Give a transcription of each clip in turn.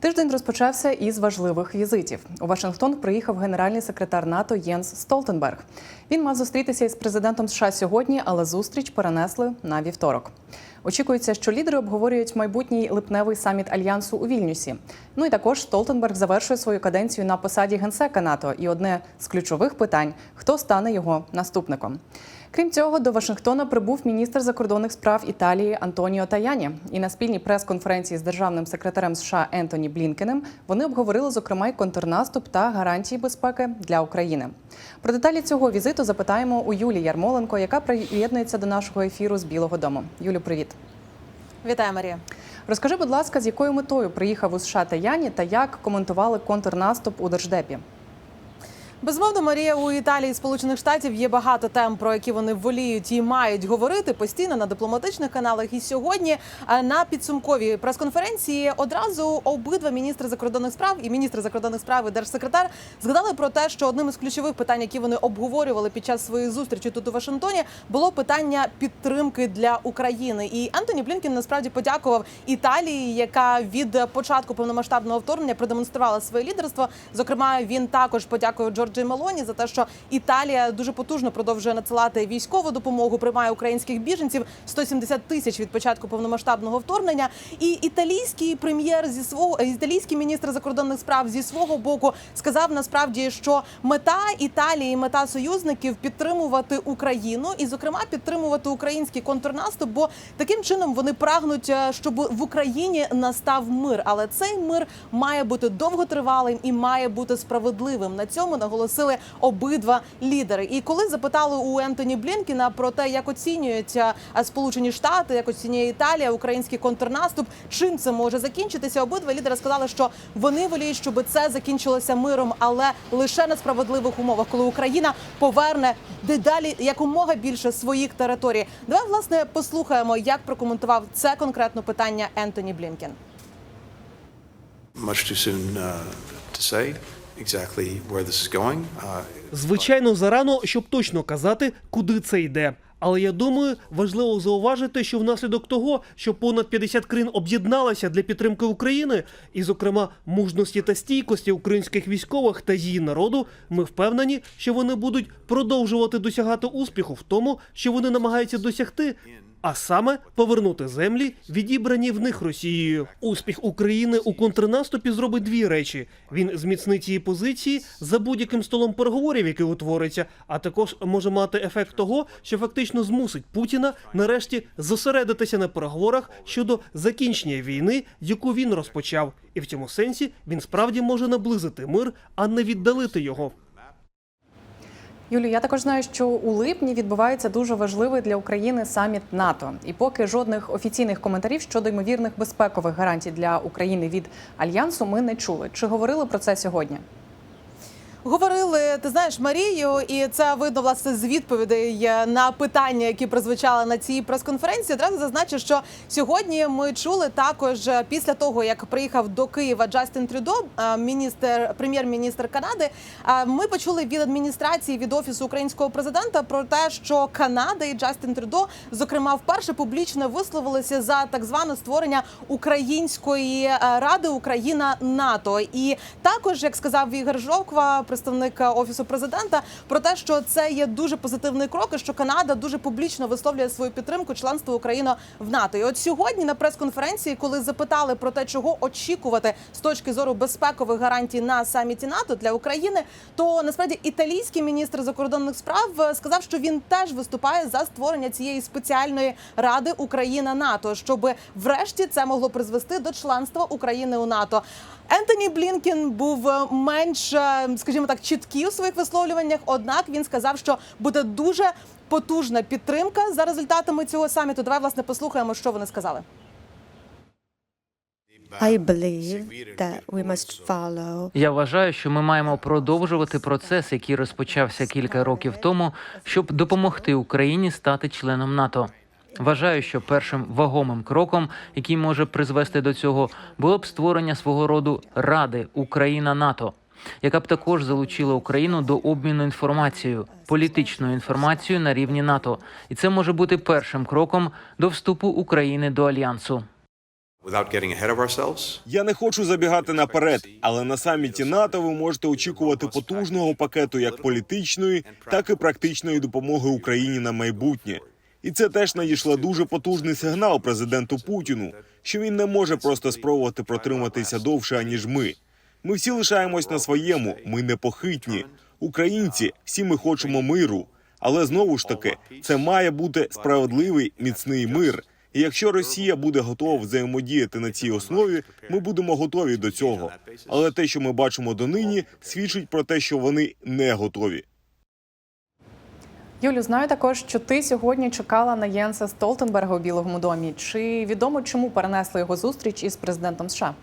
Тиждень розпочався із важливих візитів. У Вашингтон приїхав генеральний секретар НАТО Єнс Столтенберг. Він мав зустрітися із президентом США сьогодні, але зустріч перенесли на вівторок. Очікується, що лідери обговорюють майбутній липневий саміт альянсу у Вільнюсі. Ну і також Столтенберг завершує свою каденцію на посаді генсека НАТО. І одне з ключових питань хто стане його наступником. Крім цього, до Вашингтона прибув міністр закордонних справ Італії Антоніо Таяні. І на спільній прес-конференції з державним секретарем США Ентоні Блінкенем вони обговорили зокрема й контрнаступ та гарантії безпеки для України. Про деталі цього візиту запитаємо у Юлії Ярмоленко, яка приєднується до нашого ефіру з Білого Дому. Юлю, привіт. Вітаю, Марія. Розкажи, будь ласка, з якою метою приїхав у США Таяні та як коментували контрнаступ у держдепі? Безмовно, Марія у Італії Сполучених Штатів є багато тем, про які вони воліють і мають говорити постійно на дипломатичних каналах. І сьогодні е, на підсумковій прес-конференції одразу обидва міністри закордонних справ і міністр закордонних справ і держсекретар згадали про те, що одним із ключових питань, які вони обговорювали під час своєї зустрічі тут у Вашингтоні, було питання підтримки для України. І Антоні Блінкен насправді подякував Італії, яка від початку повномасштабного вторгнення продемонструвала своє лідерство. Зокрема, він також подякував Джорджі Мелоні за те, що Італія дуже потужно продовжує надсилати військову допомогу, приймає українських біженців 170 тисяч від початку повномасштабного вторгнення. І італійський прем'єр зі свого італійський міністр закордонних справ зі свого боку сказав насправді, що мета Італії, мета союзників підтримувати Україну і, зокрема, підтримувати український контрнаступ, бо таким чином вони прагнуть, е, щоб в Україні настав мир. Але цей мир має бути довготривалим і має бути справедливим. На цьому наголосили обидва лідери. І коли запитали у Ентоні Блінкіна про те, як оцінюють е, Сполучені Штати, як оцінює Італія, український контрнаступ, чим це може закінчитися, обидва лідери сказали, що вони воліють, щоб це закінчилося миром, але лише на справедливих умовах, коли Україна поверне дедалі якомога більше своїх територій. Давай власне послухаємо, як прокоментував це конкретно питання Ентоні Блінкен. Uh, Звичайно, зарано, щоб точно казати, куди це йде. Але я думаю, важливо зауважити, що внаслідок того, що понад 50 країн об'єдналися для підтримки України, і, зокрема, мужності та стійкості українських військових та її народу, ми впевнені, що вони будуть продовжувати досягати успіху в тому, що вони намагаються досягти. А саме повернути землі, відібрані в них Росією. Успіх України у контрнаступі зробить дві речі: він зміцнить її позиції за будь-яким столом переговорів, який утвориться, а також може мати ефект того, що фактично змусить Путіна нарешті зосередитися на переговорах щодо закінчення війни, яку він розпочав. І в цьому сенсі він справді може наблизити мир, а не віддалити його. Юлю, я також знаю, що у липні відбувається дуже важливий для України саміт НАТО. І поки жодних офіційних коментарів щодо ймовірних безпекових гарантій для України від альянсу ми не чули. Чи говорили про це сьогодні? Говорили, ти знаєш, Марію, і це видно власне з відповідей на питання, які прозвучали на цій прес-конференції. Одразу зазначу, що сьогодні ми чули також е, після того, як приїхав до Києва Джастін Трюдо, е, міністр прем'єр-міністр Канади. е, Ми почули від адміністрації від офісу українського президента про те, що Канада і Джастін Трюдо, зокрема, вперше публічно висловилися за так зване створення української ради Україна НАТО. І також, як сказав Ігор Жовква, представник офісу президента, про те, що це є дуже позитивний крок, і що Канада дуже публічно висловлює свою підтримку членству України в НАТО. І от сьогодні на прес-конференції, коли запитали про те, чого очікувати з точки зору безпекових гарантій на саміті НАТО для України, то насправді італійський міністр закордонних справ е, сказав, що він теж виступає за створення цієї спеціальної ради Україна НАТО, щоб врешті це могло призвести до членства України у НАТО. Ентоні Блінкен був е, менш, е, скажімо так, чіткий у своїх висловлюваннях. Однак він сказав, що буде дуже потужна підтримка за результатами цього саміту. Давай власне послухаємо, що вони сказали. I believe that we must follow Я вважаю, що ми маємо продовжувати процес, який розпочався кілька років тому, щоб допомогти Україні стати членом НАТО. Вважаю, що першим вагомим кроком, який може призвести до цього, було б створення свого роду Ради Україна НАТО, яка б також залучила Україну до обміну інформацією, політичною інформацією на рівні НАТО, і це може бути першим кроком до вступу України до альянсу. Я не хочу забігати наперед, але на саміті НАТО ви можете очікувати потужного пакету як політичної, так і практичної допомоги Україні на майбутнє. І це теж надійшло дуже потужний сигнал президенту Путіну, що він не може просто спробувати протриматися довше аніж ми. Ми всі лишаємось на своєму. Ми непохитні. Українці, всі ми хочемо миру. Але знову ж таки, це має бути справедливий міцний мир. І якщо Росія буде готова взаємодіяти на цій основі, ми будемо готові до цього. Але те, що ми бачимо донині, свідчить про те, що вони не готові. Юлю, знаю також, що ти сьогодні чекала на Єнса Столтенберга у Білому домі. Чи відомо, чому перенесли його зустріч із президентом США?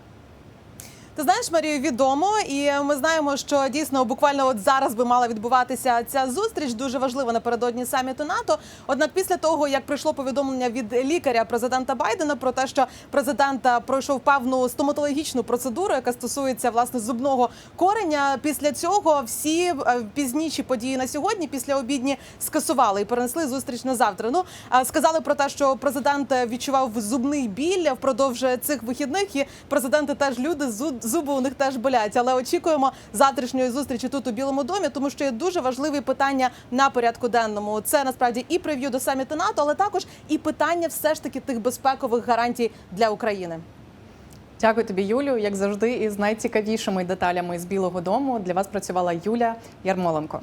Ти знаєш, Марію, відомо, і ми знаємо, що дійсно буквально от зараз би мала відбуватися ця зустріч. Дуже важлива напередодні саміту НАТО. Однак, після того як прийшло повідомлення від лікаря президента Байдена про те, що президент е, пройшов певну стоматологічну процедуру, яка стосується власне зубного кореня. Після цього всі е, пізніші події на сьогодні, після обідні, скасували і перенесли зустріч на завтра. Ну е, сказали про те, що президент відчував зубний біль впродовж цих вихідних. І президенти теж люди зу- зуби у них теж болять. Але очікуємо завтрашньої зустрічі тут у Білому домі, тому що є дуже важливі питання на порядку денному. Це насправді і прев'ю до саміту НАТО, але також і питання все ж таки тих безпекових гарантій для України. Дякую тобі, Юлю. Як завжди, із найцікавішими деталями з Білого Дому для вас працювала Юля Ярмоленко.